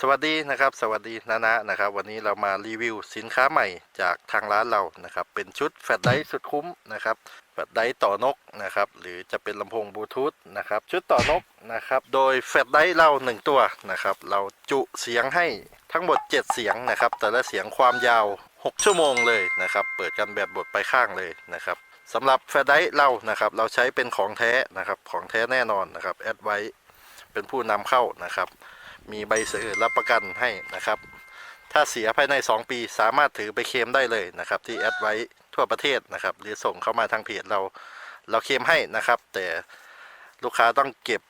สวัสดีนะครับ สวัสดีนานะนะครับ วันนี้เรามารีวิวสินค้าใหม่จากทางร้านเรานะครับ เป็นชุดแฟลชไดส์สุดคุ้มนะครับแฟลชไดส์ต่อนกนะครับ หรือจะเป็นลำโพงบลูทูธนะครับ ชุดต่อนกนะครับ โดยแฟลชไดส์เราหนึ่งตัวนะครับ เราจุเสียงให้ทั้งหมด 7 เสียงนะครับ แต่ละเสียงความยาว 6 ชั่วโมงเลยนะครับ เปิดกันแบบบทไปข้างเลยนะครับสำหรับแฟลชไดส์เรานะครับ เราใช้เป็นของแท้นะครับ ของแท้แน่นอนนะครับแอดไว้เป็นผู้นำเข้านะครับ มีใบเสนอรับประกันให้นะครับ ถ้าเสียภายใน 2 ปีสามารถถือไปเคลมได้เลยนะครับ ที่แอดไว้ทั่วประเทศนะครับ หรือส่งเข้ามาทางเพจเราเราเคลมให้นะครับ แต่ลูกค้าต้องเก็บ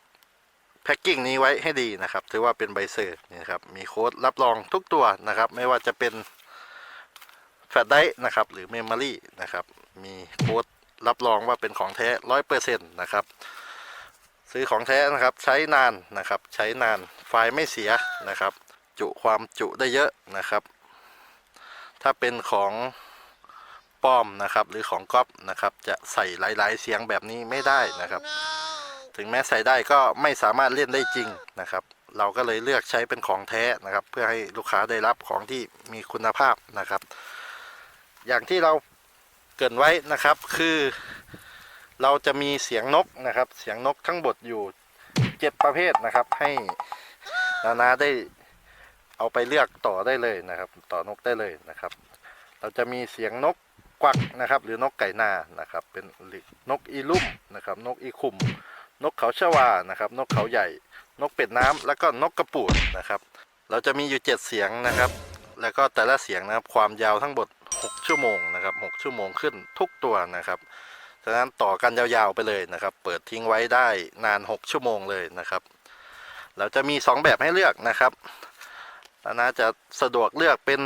แพ็กกิ้งนี้ไว้ให้ดีนะครับ ถือว่าเป็นใบเสนอนี่นะครับมีโค้ดรับรองทุกตัวนะครับ ไม่ว่าจะเป็นแฟลชไดร์นะครับหรือเมมโมรี่นะครับมีโค้ดรับรองว่าเป็นของแท้ร้อยเปอร์เซ็นต์นะครับ ซื้อของแท้นะครับใช้นานนะครับ ใช้นานไฟล์ไม่เสียนะครับ จุความจุได้เยอะนะครับ ถ้าเป็นของปลอมนะครับ หรือของก๊อปนะครับ จะใส่หลาย ๆ เสียงแบบนี้ไม่ได้นะครับ ถึงแม้ใส่ได้ก็ไม่สามารถเล่นได้จริงนะครับ เราก็เลยเลือกใช้เป็นของแท้นะครับ เพื่อให้ลูกค้าได้รับของที่มีคุณภาพนะครับ อย่างที่เราเกินไว้นะครับคือ เราจะมีเสียงนกนะครับ เสียงนกทั้งหมดอยู่เจ็ดประเภทนะครับ ให้นานาได้เอาไปเลือกต่อได้เลยนะครับ ต่อนกได้เลยนะครับ เราจะมีเสียงนกกวักนะครับ หรือนกไก่นานะครับ เป็นนกอีลุ่มนะครับ นกอีคุม นกเขาชวานะครับ นกเขาใหญ่ นกเป็ดน้ำแล้วก็นกกระปูดนะครับ เราจะมีอยู่เจ็ดเสียงนะครับ แล้วก็แต่ละเสียงนะครับความยาวทั้งหมด6ชั่วโมงนะครับ6ชั่วโมงขึ้นทุกตัวนะครับ ฉะนั้นต่อกันยาวๆไปเลยนะครับ เปิดทิ้งไว้ได้นาน 6 ชั่วโมงเลยนะครับ เราจะมี 2 แบบให้เลือกนะครับน่าจะสะดวกเลือกเป็น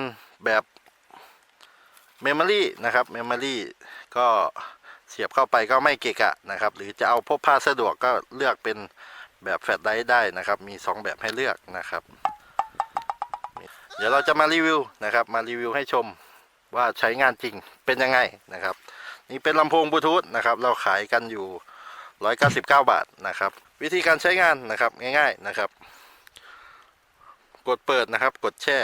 แบบเมมโมรี่นะครับเมมโมรี่ก็เสียบเข้าไปก็ไม่เกะกะนะครับ หรือจะเอาพกพาสะดวกก็เลือกเป็นแบบแฟลชไดรฟ์ได้นะครับ มี 2 แบบให้เลือกนะครับ เดี๋ยวเราจะมารีวิวนะครับ มารีวิวให้ชมว่าใช้งานจริงเป็นยังไงนะครับ นี่เป็นลำโพงบลูทูธนะครับ เราขายกันอยู่ 199 บาทนะครับ วิธีการใช้งานนะครับง่ายๆนะครับ กดเปิดนะครับ กดแช่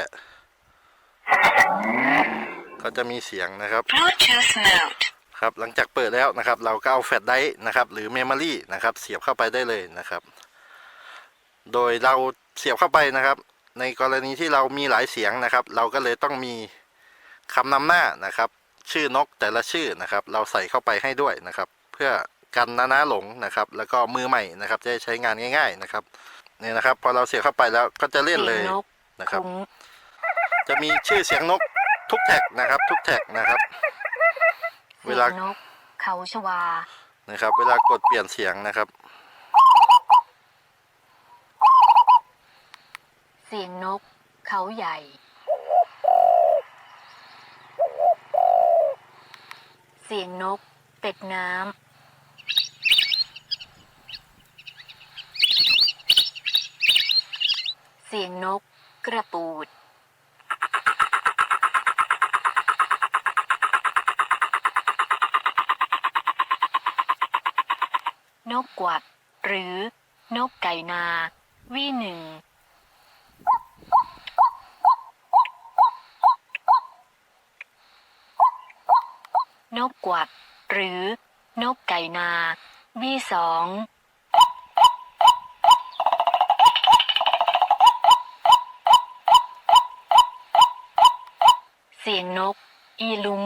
ก็จะมีเสียงนะครับ Bluetooth mode. ครับหลังจากเปิดแล้วนะครับ เราก็เอาแฟลชไดรฟ์นะครับ หรือเมมโมรี่นะครับ เสียบเข้าไปได้เลยนะครับ โดยเราเสียบเข้าไปนะครับ ในกรณีที่เรามีหลายเสียงนะครับ เราก็เลยต้องมีคำนำหน้านะครับ ชื่อนกแต่ละชื่อนะครับ เราใส่เข้าไปให้ด้วยนะครับ เพื่อกันนานาหลงนะครับ แล้วก็มือใหม่นะครับ จะได้ใช้งานง่าย ๆนะครับนี่นะครับ พอเราเสียบเข้าไปแล้วก็จะเล่นเลยสีงนกนะครับคุ้งจะมีชื่อเสียงนกทุกแท็กนะครับ ทุกแท็กนะครับ เวลาสียงนกเขาชวานะครับ เวลากดเปลี่ยนเสียงนะครับเสียงนกเขาใหญ่ เสียงนก เป็ดน้ำ เสียงนก กระปูด นกกวัก หรือ นกไก่นา วีหนึ่ง กกวักหรือนกไก่นาวีสองเสียงนก อีลุง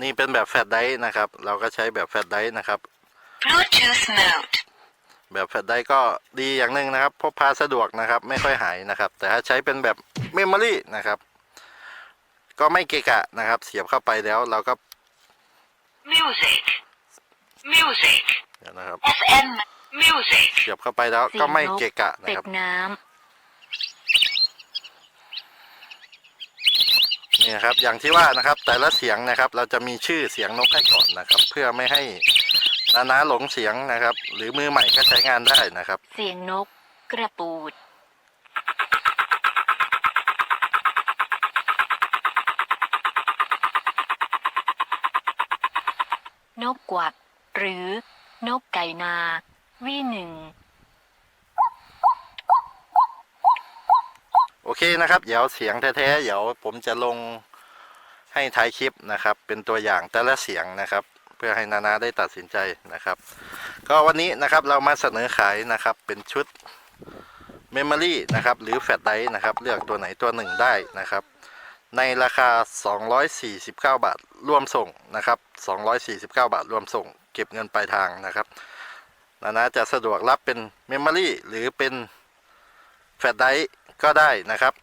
นี่เป็นแบบแฟลชไดรฟ์นะครับ เราก็ใช้แบบแฟลชไดรฟ์นะครับ Bluetooth mode แบบแฟลชไดรฟ์ก็ดีอย่างหนึ่งนะครับพกพาสะดวกนะครับ ไม่ค่อยหายนะครับ แต่ถ้าใช้เป็นแบบเมมโมรี่นะครับ ก็ไม่เกะกะนะครับ เสียบเข้าไปแล้วเราก็ Music Music เดี๋ยวนะครับ FM Music เสียบเข้าไปแล้วก็ไม่เกะกะนะเป็คดรับน้นี่นะครับอย่างที่ว่านะครับแต่ละเสียงนะครับเราจะมีชื่อเสียงนกให้ก่อนนะครับ เพื่อไม่ให้ นานาหลงเสียงนะครับ หรือมือใหม่ก็ใช้งานได้นะครับำเสียงนกกระปูด นกกวักหรือนกไก่นาวีหนึ่งโอเคนะครับ เดี๋ยวเสียงแท้ๆเดี๋ยวผมจะลงให้ท้ายคลิปนะครับ เป็นตัวอย่างแต่ละเสียงนะครับเพื่อให้นานาได้ตัดสินใจนะครับ ก็วันนี้นะครับเรามาเสนอขายนะครับเป็นชุดเมมโมรี่นะครับหรือแฟลชไดร์นะครับเลือกตัวไหนตัวหนึ่งได้นะครับ ในราคา 249 บาทรวมส่งนะครับ 249 บาทรวมส่ง เก็บเงินปลายทางนะครับนานาจะสะดวกรับเป็นเมมโมรี่หรือเป็นแฟลชไดร์ก็ได้นะครับ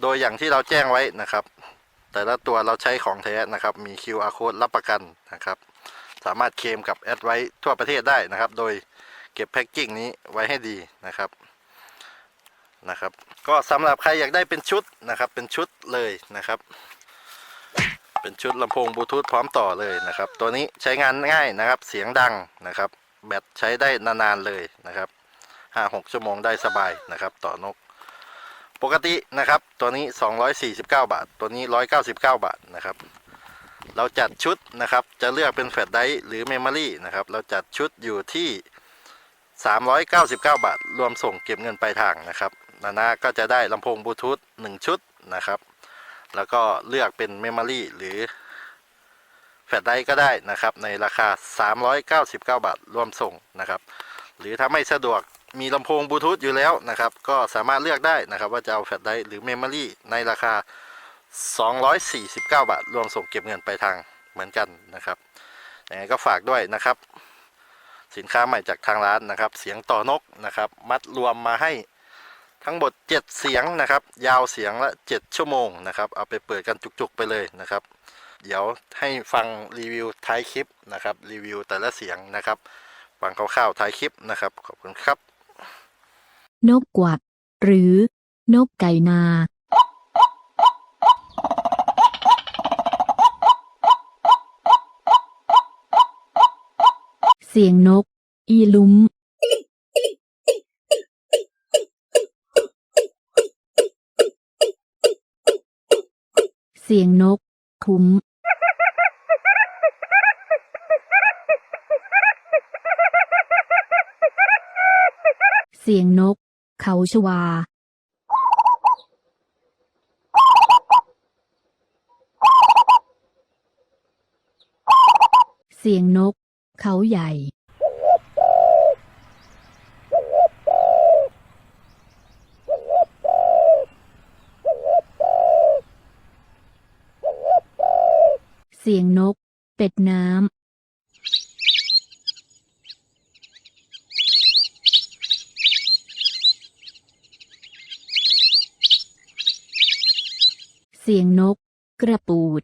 โดยอย่างที่เราแจ้งไว้นะครับ แต่ละตัวเราใช้ของแท้นะครับ มี QR code รับประกันนะครับ สามารถเคลมกับแอดไว้ทั่วประเทศได้นะครับ โดยเก็บแพ็กกิ้งนี้ไว้ให้ดีนะครับนะครับ ก็สำหรับใครอยากได้เป็นชุดนะครับ เป็นชุดเลยนะครับ เป็นชุดลำโพงบลูทูธพร้อมต่อเลยนะครับ ตัวนี้ใช้งานง่ายนะครับ เสียงดังนะครับ แบตใช้ได้นานๆเลยนะครับห้าหกชั่วโมงได้สบายนะครับ ต่อนก ปกตินะครับ ตัวนี้ 249 บาท ตัวนี้ 199 บาทนะครับ เราจัดชุดนะครับ จะเลือกเป็นแฟลชไดร์หรือเมมโมรี่นะครับ เราจัดชุดอยู่ที่ 399 บาท รวมส่งเก็บเงินปลายทางนะครับนานาก็จะได้ลำโพงบลูทูธ1ชุดนะครับ แล้วก็เลือกเป็นเมมโมรี่หรือแฟลชไดร์ก็ได้นะครับ ในราคา 399 บาท รวมส่งนะครับ หรือถ้าไม่สะดวก มีลำโพงบลูทูธอยู่แล้วนะครับ ก็สามารถเลือกได้นะครับ ว่าจะเอาแฟลชไดร์หรือเมมโมรี่ในราคา 249 บาท รวมส่งเก็บเงินไปทางเหมือนกันนะครับยังไงก็ฝากด้วยนะครับ สินค้าใหม่จากทางร้านนะครับ เสียงต่อนกนะครับ มัดรวมมาให้ทั้งหมด 7 เสียงนะครับ ยาวเสียงละ 7 ชั่วโมงนะครับ เอาไปเปิดกันจุกๆไปเลยนะครับ เดี๋ยวให้ฟังรีวิวท้ายคลิปนะครับ รีวิวแต่ละเสียงนะครับ ฟังคร่าวๆท้ายคลิปนะครับ ขอบคุณครับ นกกวัก หรือ นกไก่นา เสียงนก อีลุ้ม เสียงนก คุ้มเสียงนก เขาชวา เสียงนก เขาใหญ่ เสียงนก เป็ดน้ำ เสียงนก กระปูด